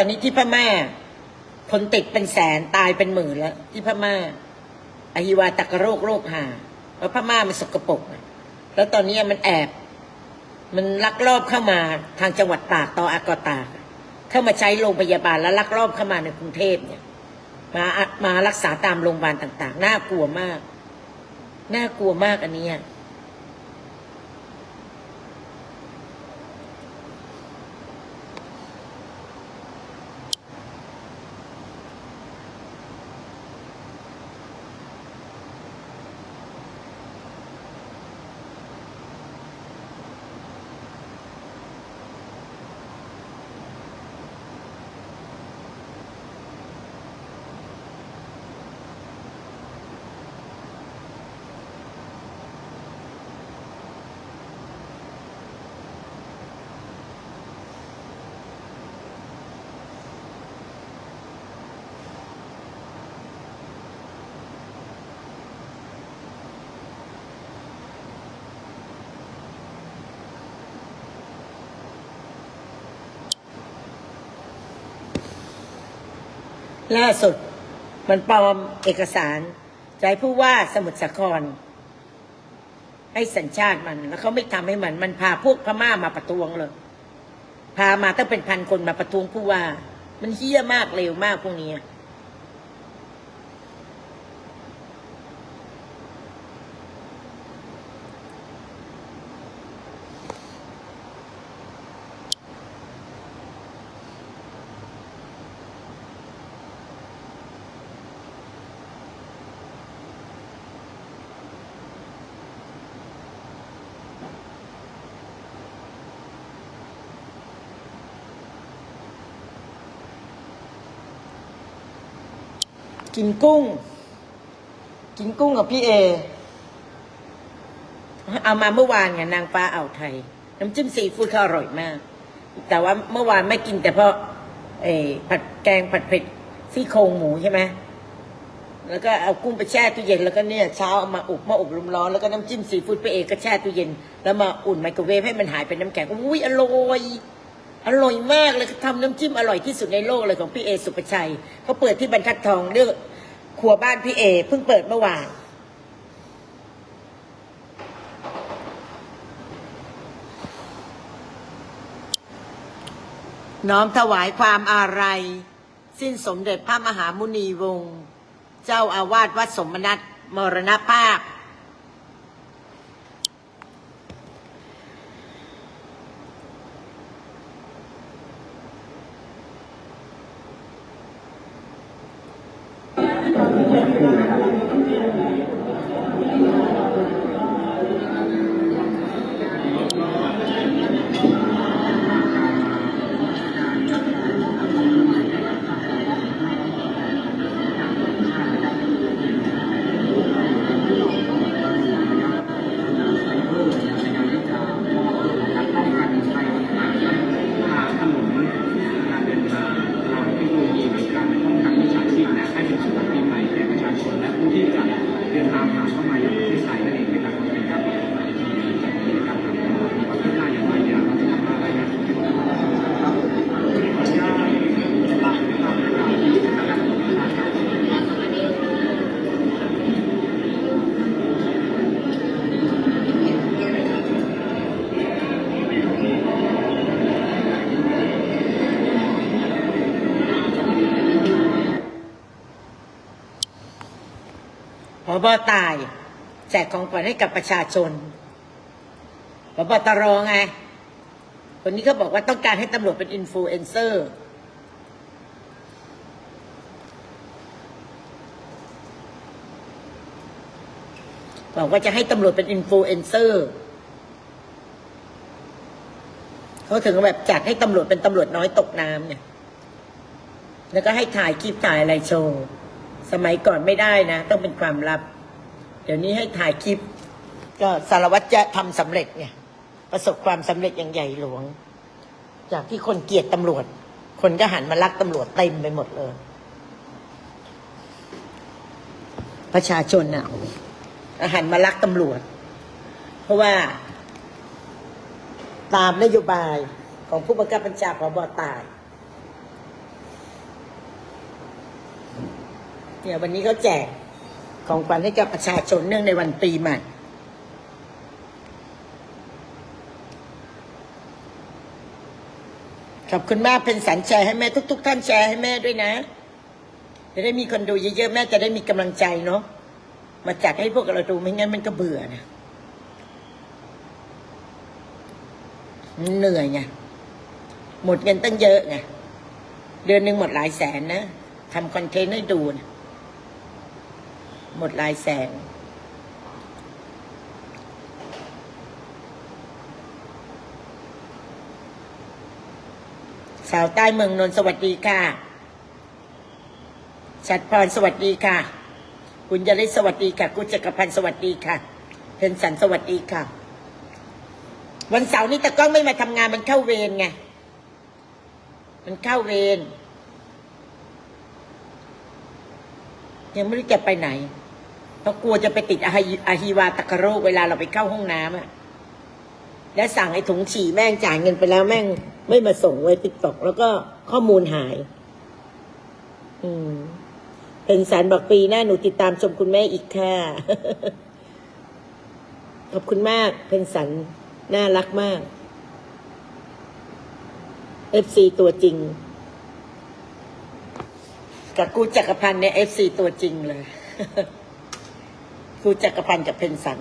อนนี้ที่พม่า คนติดเป็นแสนตายเป็นหมื่นแล้ว ที่พม่าอหิวาตกโรคโรคหาเพราะพม่ามันสกปรกแล้วตอนนี้มันแอบ มันลักลอบเข้ามาทางจังหวัดตากต่ออากอตากเข้ามาใช้โรงพยาบาลแล้วลักลอบเข้ามาในกรุงเทพเนี่ยมามารักษาตามโรงพยาบาลต่าง ๆ น่ากลัวมาก น่ากลัวมากอันนี้ ล่าสุด มันปลอมเอกสารใจผู้ว่าสมุทรสาคร ให้สัญชาติมัน แล้วเขาไม่ทำให้มันมันพาพวกพม่ามาประท้วงเลยพามาตั้งเป็นพันคนมาประท้วงผู้ว่า มันเฮี้ยมากเร็วมากพวกนี้ กินกุ้ง กินกุ้งกับพี่เอ เอามาเมื่อวานไงนางฟ้าอ่าวไทย น้ำจิ้มซีฟู้ดเขาอร่อยมาก แต่ว่าเมื่อวานไม่กินแต่เพราะเอผัดแกงผัดเผ็ดซี่โครงหมูใช่ไหมแล้วก็เอากุ้งไปแช่ตู้เย็นแล้วก็เนี่ยเช้าเอามาอบมาอบลมร้อนแล้วก็น้ำจิ้มซีฟู้ดพี่เอก็แช่ตู้เย็น แล้วมาอุ่นไมโครเวฟให้มันหายเป็นน้ำแข็งอุ้ยอร่อยอร่อยมากเลยทำน้ำจิ้มอร่อยที่สุดในโลกเลยของพี่เอสุปชัยเขาเปิดที่บรรทัดทองเรื่อง ครัวบ้านพี่เอเพิ่งเปิดเมื่อวานน้อมถวายความอาลัยสิ้นสมเด็จพระมหามุนีวงศ์เจ้าอาวาสวัดสมนัตมรณภาพ 何? พบตาย แจกของขวัญให้กับประชาชนพบตรไง คนนี้เขาบอกว่าต้องการให้ตำรวจเป็นอินฟลูเอนเซอร์บอกว่าจะให้ตำรวจเป็นอินฟลูเอนเซอร์เขาถึงแบบจัดให้ตำรวจเป็นตำรวจน้อยตกน้ำเนี่ย แล้วก็ให้ถ่ายคลิปถ่ายอะไรโชว์ สมัยก่อนไม่ได้นะ ต้องเป็นความลับ เดี๋ยวนี้ให้ถ่ายคลิป ก็สารวัตรจะทำสำเร็จไงประสบความสำเร็จอย่างใหญ่หลวง จากที่คนเกลียดตำรวจ คนก็หันมารักตำรวจเต็มไปหมดเลย ประชาชนน่ะหันมารักตำรวจ เพราะว่า ตามนโยบายของผู้บังคับบัญชาพบตาย เนี่ยวันนี้เขาแจกของขวัญให้กับประชาชนเนื่องในวันปีใหม่ ขอบคุณมากเป็นสันแชร์ให้แม่ทุกๆท่านแชร์ให้แม่ด้วยนะ จะได้มีคนดูเยอะๆแม่จะได้มีกำลังใจเนาะมาจัดให้พวกเราดูไม่งั้นมันก็เบื่อนะเหนื่อยไงหมดเงินตั้งเยอะไงเดือนหนึ่งหมดหลายแสนนะทำคอนเทนต์ให้ดูนะ หมดลายแสนสาวใต้เมืองนนท์สวัสดีค่ะชัดพรสวัสดีค่ะ คุณยริศสวัสดีค่ะ คุณจักรพันธ์สวัสดีค่ะ เพนสันสวัสดีค่ะ วันเสาร์นี้ตะก้องไม่มาทำงานมันเข้าเวรไง มันเข้าเวรยังไม่รู้จะไปไหน เพราะกลัวจะไปติดอาฮิอาฮิวาตะกะโรคเวลาเราไปเข้าห้องน้ำอะ และสั่งไอ้ถุงฉี่แม่งจ่ายเงินไปแล้วแม่ง ไม่มาส่งไว้ติ๊กตอกแล้วก็ข้อมูลหาย อืมเป็นสารบอกปีหน้าหนูติดตามชมคุณแม่อีกค่ะ ขอบคุณมากเป็นสันน่ารักมากเอฟซีตัวจริง กับกูจักรพันธ์เนี่ยเอฟซีตัวจริงเลย คือจักรพันธ์กับเพนสัน